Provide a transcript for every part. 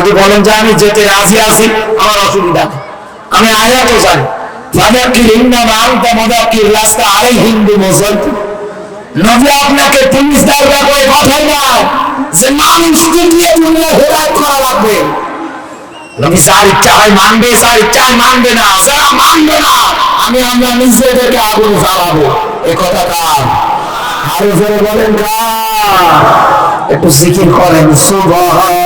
যদি বলেন যে আমি যেতে রাজি আছি, আমার অসুবিধা নেই। আমি আয়াতও জানি। না আমি নিজেদেরকে আগুন জ্বালাবো। এ আরও বলেন একটু জিকির করেন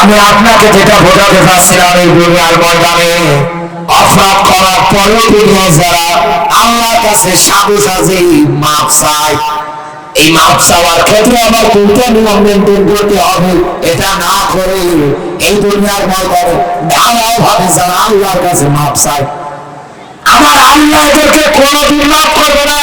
আমি আপনাকে যেটা বোঝাতে চাচ্ছিলাম এই দুনিয়ার ময়দানে, অপরাধ করার পরেও দুনিয়া যারা আল্লাহর কাছে সাধু সাজে মাপ চায়, এই মাপ চাওয়ার ক্ষেত্রে আমার কোনটা করতে হবে। এটা না করে এই দুনিয়ার ময়দানে ঢালাও ভাবে যারা আল্লাহর কাছে মাপ চায়, আমার আল্লাহ এদেরকে কোনোদিন মাফ করবে না।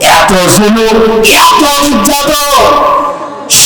এত জুলুম এত নির্যাতন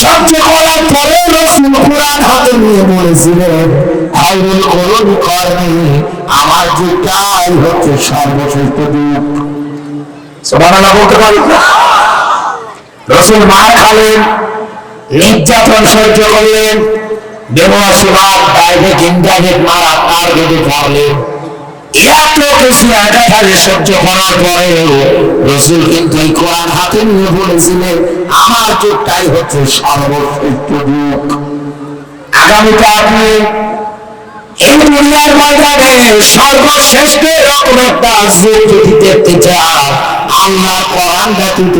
সহ্য করার পরে রসুল কোরআন হাতে নিয়ে বলেছিলেন হাইরুল করুন কর্মী, আমার যুগটাই হচ্ছে সর্বশ্রেষ্ঠ যুগ সুবহানাল্লাহ বলতে পারি। রসুল মার খালেন, নির্যাতন সহ্য করলেন বেমসিবাদ ডাইরেক্ট ইনডাইরেক্ট মারা তার কিছু একাধারে সহ্য করার পরে রসুল কিন্তু কোরআন হাতে নিয়ে বলেছিলেন, আমার যুগটাই হচ্ছে সর্বশ্রেষ্ঠ যুগ আগামীতে এই দুনিয়ার ময়দানে সর্বশ্রেষ্ঠ এরকম একটা যদি দেখতে চান। আল্লাহ কোরআন ব্যতীত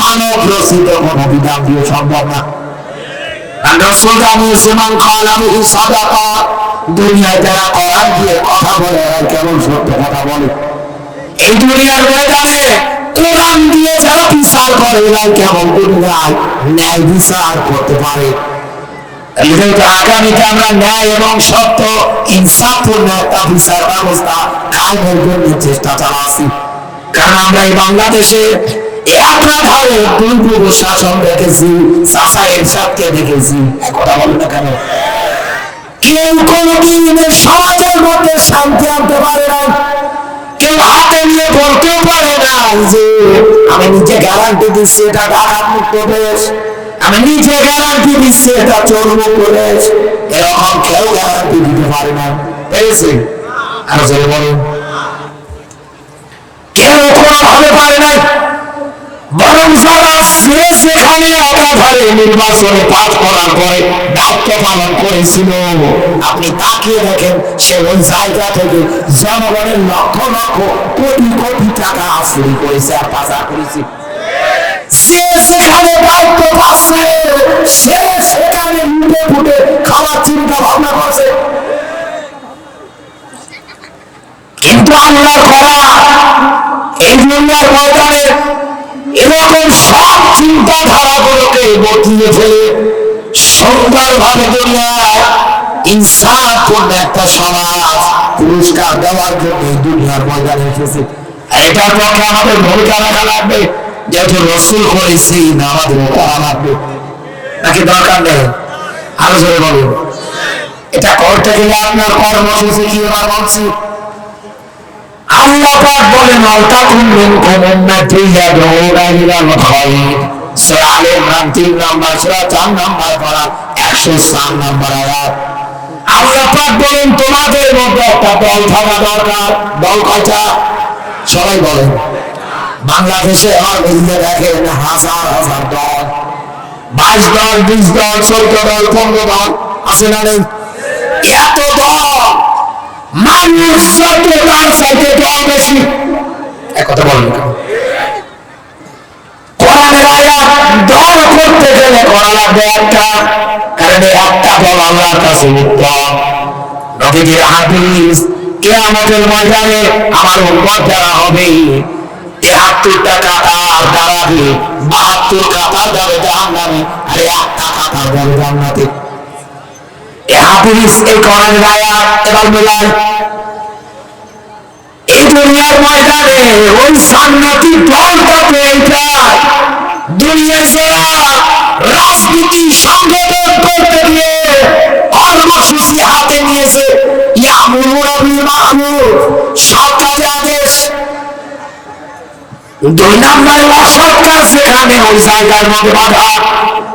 মানব রচিত কোন বিধান দিয়ে সম্ভব না। রসুল জানিয়েছে মান কালামুহু সাদাকা দুনিয়ায় যারা কোরআন দিয়ে কথা বলে কেমন সত্য কথা বলে? এই দুনিয়ার ময়দানে কোরআন দিয়ে যারা বিচার করে এরা কেমন দুনিয়ায় ন্যায় বিচার করতে পারে? আগামীতে আমরা ন্যায় এবং সত্য, ইনসাফপূর্ণ একটা বিচার ব্যবস্থা জন্য চেষ্টা চালাচ্ছি। কারণ আমরা এই বাংলাদেশে দুই পূর্ব শাসন দেখেছি চাষা এরশাদকে দেখেছি। কথা বলেন না কেন? কেউ কোনদিন সমাজের মধ্যে শান্তি আনতে পারে না কেউ হাতে নিয়ে বলতেও পারে না যে, আমি নিজে গ্যারান্টি দিচ্ছি এটা ডাকাত মুক্ত দেশ। আমি নিজে গ্যারান্টি দিচ্ছি এটা চোর মুক্ত দেশ। এরকম কেউ গ্যারান্টি দিতে পারে না পেরেছে আর জোরে বলুন। কেউ কোনোভাবে পারে নাই। বরং যারা সেখানে একাধারে নির্বাচনে পাঠ করার পরে দায়িত্ব পালন করেছিল। আপনি তাকিয়ে দেখেন, সে ওই জায়গা থেকে জনগণের লক্ষ লক্ষ কোটি কোটি টাকা চুরি করেছে আর পাচার করেছে। সেখানে দায়িত্ব পাচ্ছে। সে সেখানে লুটে ফুটে খাওয়ার চিন্তা ভাবনা করছে। কিন্তু আল্লাহর করা এই দুনিয়ার ময়দানে এরকম সব চিন্তাধারাগুলোকে বদলিয়ে ফেলে দুনিয়ায় ইনসাফপূর্ণ একটা সমাজ পুরস্কার দেওয়ার জন্য দুনিয়ার এসেছে। আমাদের ভূমিকা রাখা লাগবে, যেহেতু রসুল করেছি না আমাদের করা লাগবে। নাকি দরকার নেই? আরও জোরে বলুন। এটা করতে গেলে আপনার কর্মসূচি কি এবার বলছি? আল্লাহ পাক বলেন আলতাকুম মিনকুম উম্মাতুন ইয়াদউনা ইলাল খায়র সূরা আলে ইমরান 3 নাম্বার, সূরা 4 নাম্বার পারা 104 নাম্বার তোমাদের দল সবাই বলেন। বাংলাদেশে দেখেন হাজার হাজার দল। বাইশ দল, বিশ দল, চোদ্দ দল, পনেরো দল। আছে না এত দল মানুষ তার ময়দানে আমার উম্মত যারা হবে তেহাত্তরটা কাতার দাঁড়াবে বাহাত্তর কাতার যাবে জাহান্নামে। আর একটা কাতার যাবে জান্নাতে হাদিস এই কোরআনের আয়াত এবার মেলায় এই দুনিয়ার ময়দানে ওই সান্নাতি দলটা পেয়েটা দুনিয়া সেরা রাজনীতি সংগঠন করতে গিয়ে কর্মসূচি হাতে নিয়েছে ইয়ামুরুনা বিল মা'রুফ সৎ আদেশ। দুই নম্বরে অসৎ সেখানে ওই জায়গার মধ্যে বাধা।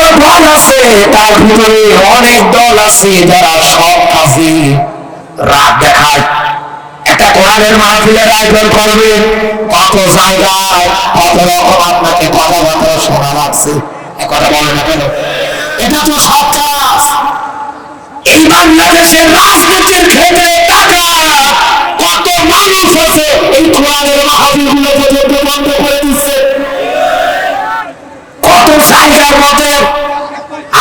যতগুলো দল আছে? তার ভিতরে অনেক দল আছে যারা সব কাজে রাত দেখায়। একটা কোরআনের মাহফিলের আয়োজন করবে। কত জায়গায় কত রকম আপনাকে কথাবার্তা শোনা লাগছে। কথা বলে না কেন? এটা তো সব কাজ। এই বাংলাদেশের রাজনীতির ক্ষেত্রে টাকা কত মানুষ আছে এই কোরআনের মাহফিলগুলো পর্যন্ত বন্ধ করে দিচ্ছে। কত জায়গার মধ্যে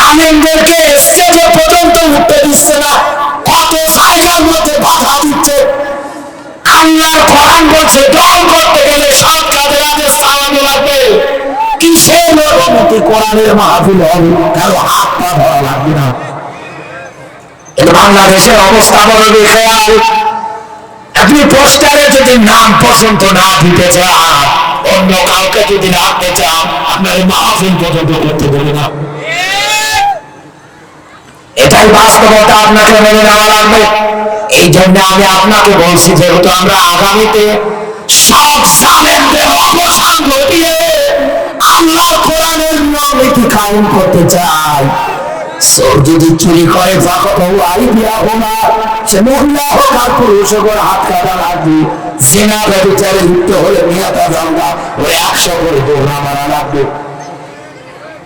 আলেমদেরকে স্টেজে পর্যন্ত উঠতে দিচ্ছে না। কত জায়গার মধ্যে বাধা দিচ্ছে। আল্লাহর কোরআন বলছে, দল করতে গেলে সব কাজে আদেশ চালানো লাগবে। কিসের অনুমতি কোরআনের মাহফিল হবে? কারও হাত পা ধরা লাগবে না। বাংলাদেশের অবস্থা বড় খেয়াল আপনি পোস্টারে যদি নাম পর্যন্ত না দিতে চান, অন্য কাউকে যদি রাখতে চান, আপনার মাহফিল পর্যন্ত করতে দেবে না। এটাই বাস্তবতা আপনাকে মেনে নেওয়া লাগবে। এই জন্য আমি আপনাকে বলছি, যেহেতু আমরা আগামীতে সব সালেমদের অবসান ঘটিয়ে আল্লাহ কোরআনের নীতি কায়েম করতে চাই। চোর যদি চুরি করে সে মহিলা হোক আর পুরুষ হোক হাত কাটা লাগবে। সেনা ব্যবচারে লিপ্ত হলে মেয়াদা জানলা ওর একশো করে দৌড়া মারা লাগবে।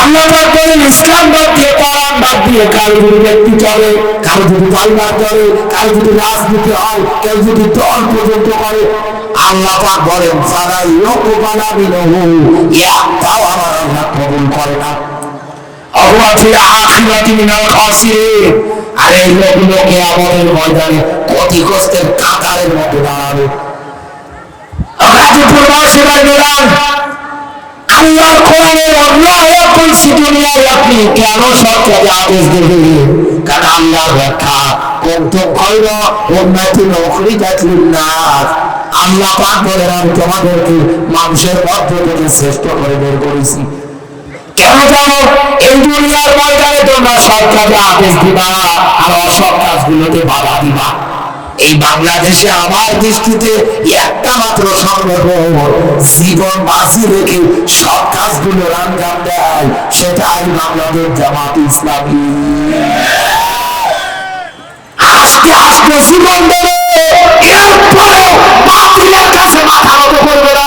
আল্লাহ বলেন ইসলাম বাদ দিয়ে বাদ দিয়ে কারও যদি ব্যক্তি চলে, কারও যদি পারিবার চলে কারও যদি রাজনীতি হয়, কেউ যদি দল পর্যন্ত করে, আল্লাহ পাক বলেন সারা ইয়কুবালা মিনহু একটাও আমার আল্লাহ কবুল করে না। অহুয়া ফিল আখিরাতি মিনাল খাসিরিন, আর এই লোকগুলোকে আমাদের ময়দানে ক্ষতিগ্রস্তের কাতারের মধ্যে দাঁড়াবে। আল্লাহর কোরআনের অন্য আয়াত আপনি কেন সরকারি আদেশ দেবেন? কারণ আল্লাহর ব্যাখ্যা উখরিজাত লিন-নাস আল্লাহ পাক আমি তোমাদেরকে মানুষের মধ্যে থেকে শ্রেষ্ঠ করে বের করেছি। কেন জানো? এই দুনিয়ার ময়দানে তোমরা সৎ কাজে আদেশ দিবা আর অসৎ কাজগুলোতে বাধা দিবা। এই বাংলাদেশে আমার দৃষ্টিতে একটা মাত্র সম্ভব জীবন বাঁচি রেখে সব কাজগুলো আঞ্জাম দেয়, সেটাই বাংলাদেশ জামাত ইসলামী। আস্তে আস্তে জীবন কাছে মাথা করবে না।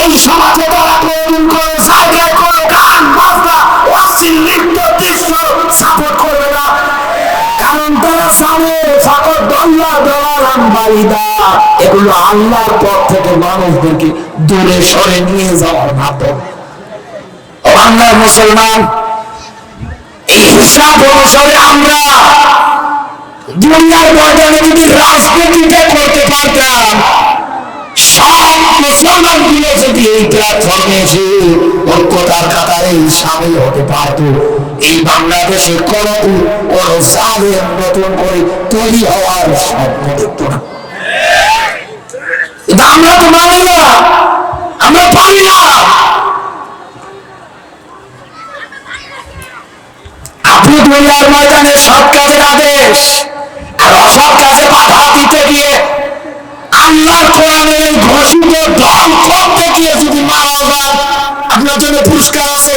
এই সমাজে তারা কোনো জায়গায় কোনো গান, বাজনা অশ্লীল নৃত্য, দৃশ্য সাপোর্ট করবে না। কারণ তারা জানে ফাঁকর দল্লা বালিদা এগুলো আল্লাহর পথ থেকে মানুষদেরকে দূরে সরে নিয়ে যাওয়ার ও বাংলার মুসলমান, এই হিসাব অনুসারে আমরা দুনিয়ার ময়দানে যদি রাজনীতিটা করতে পারতাম। সব মুসলমানগুলো যদি এই প্ল্যাটফর্মে এসে ঐক্যতার কাতারে সামিল হতে পারত এই বাংলাদেশে কোন নতুন করে তৈরি হওয়ার স্বপ্ন দেখত না। আমরা তো মানি না, আমরা পারি না। আপনি দুনিয়ার ময়দানে সৎ কাজের আদেশ আর অসৎ কাজে বাধা দিতে গিয়ে আল্লাহর কোরআনের ঘোষিত যদি মারা যান, আপনার জন্য পুরস্কার আছে।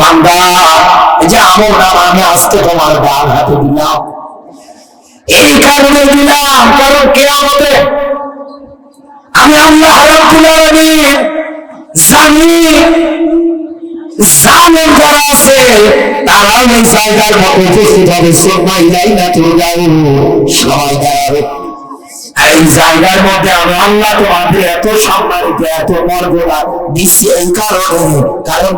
বান্দা, এই যে আমি তোমার ডাল হাতে দিলাম। এই কারণে দিলাম, কারণ কেয়ামতে আমি আল্লাহ রাব্বুল আলামিন জানি জানেন যারা আছে, তারা ওই জায়গার মতো উপস্থিত হবে। সোমা ইলাইনা সবাই দাঁড়াবে। এই জায়গার মধ্যে আমি আল্লাহ তোমাদের এত সম্মানিত, এত মর্যাদা দিচ্ছি এই কারণে, কারণ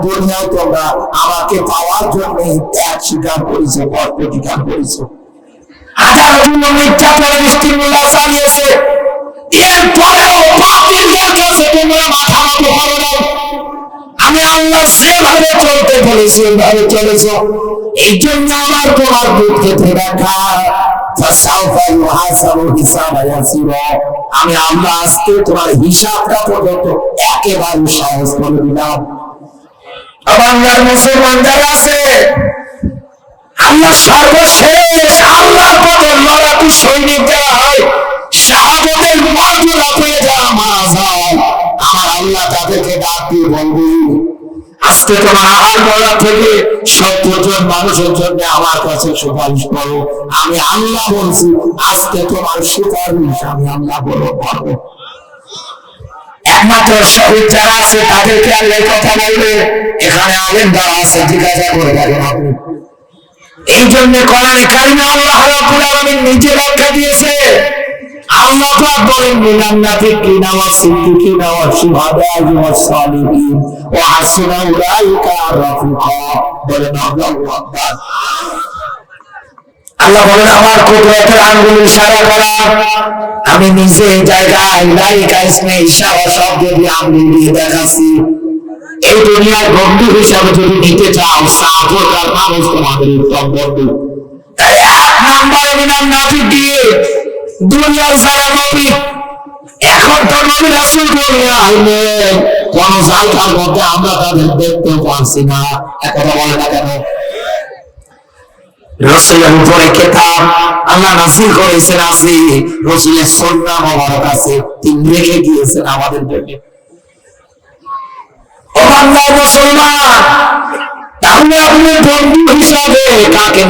তোমরা আমাকে পাওয়ার জন্য ত্যাগ স্বীকার করেছ, পথ প্রতিকার করেছ। আমি আল্লাহ চলতে বলেছি চলেছ। এই জন্য আমার তোমার খেতে রাখা। আমি আল্লাহ আজকে তোমার হিসাবটা পর্যন্ত একেবারে সহজ করে দিলাম। আমার মুসলমান যারা আছে আমরা সর্বশেষ আল্লাহর মতো লড়াকু সৈনিক যারা হয়, শাহাবতের মর্যাদা পেয়ে যারা মারা যায় আমার আল্লাহ তাদেরকে ডাক দিয়ে বলবেন আজকে তোমার আহার বলা থেকে সত্তর মানুষের জন্য আমার কাছে সুপারিশ করো। আমি আল্লাহ বলছি, আজকে তোমার সুপারিশ আমি আল্লাহ বলো করব একমাত্র শহীদ যারা আছে, তাদেরকে আল্লাহ কথা বলবে। এখানে আলেম যারা আছে এই জন্য নিজে দিয়েছে আমি নিজে জায়গায় লাইকা ইসমে ইশারা শব্দ দিয়ে আঙ্গুল দিয়ে দেখাচ্ছি। এই দুনিয়ার বন্ধু হিসাবে যদি নিতে চাও সাফকার মানুষ তোমাদের উত্তম বন্ধু। তাই এক নাম্বার মিনার দিয়ে দুনিয়ার যারা নবী এখন তো নবী রাসূল বলে আইনে কোন মধ্যে আমরা তাদের দেখতে পাচ্ছি না। বলে না কেন? রসুলের উপরে কেতাব আল্লাহ করেছেন রসুলের সন্না তিনি রেখে গিয়েছেন আমাদের জন্য। মুসলমান, তাহলে আপনি বন্ধু হিসাবে কাকে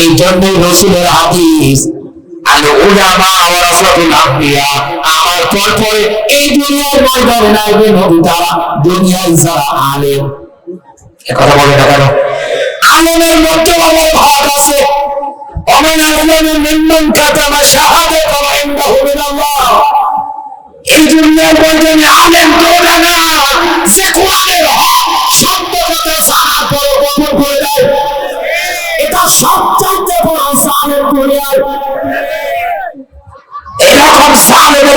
এই জন্যই রসুলের হাদিস আল উলামা ওয়ারাসাতুল আম্বিয়া আমার পর পরে এই দুনিয়ার ময়দানে নাইবে নবী তারা দুনিয়ায় যারা আলেম এ কথা বলে না কেন আলেমের মধ্যে আমার ভাগ আছে ومن أظلم ممن كتم شهادة عنده من الله এই দুনিয়ার বলছেন আলেম দৌড়া না যে কোরআনের হক সত্য কথা জানার পর গোপন করে দেয় এটা সবচাইতে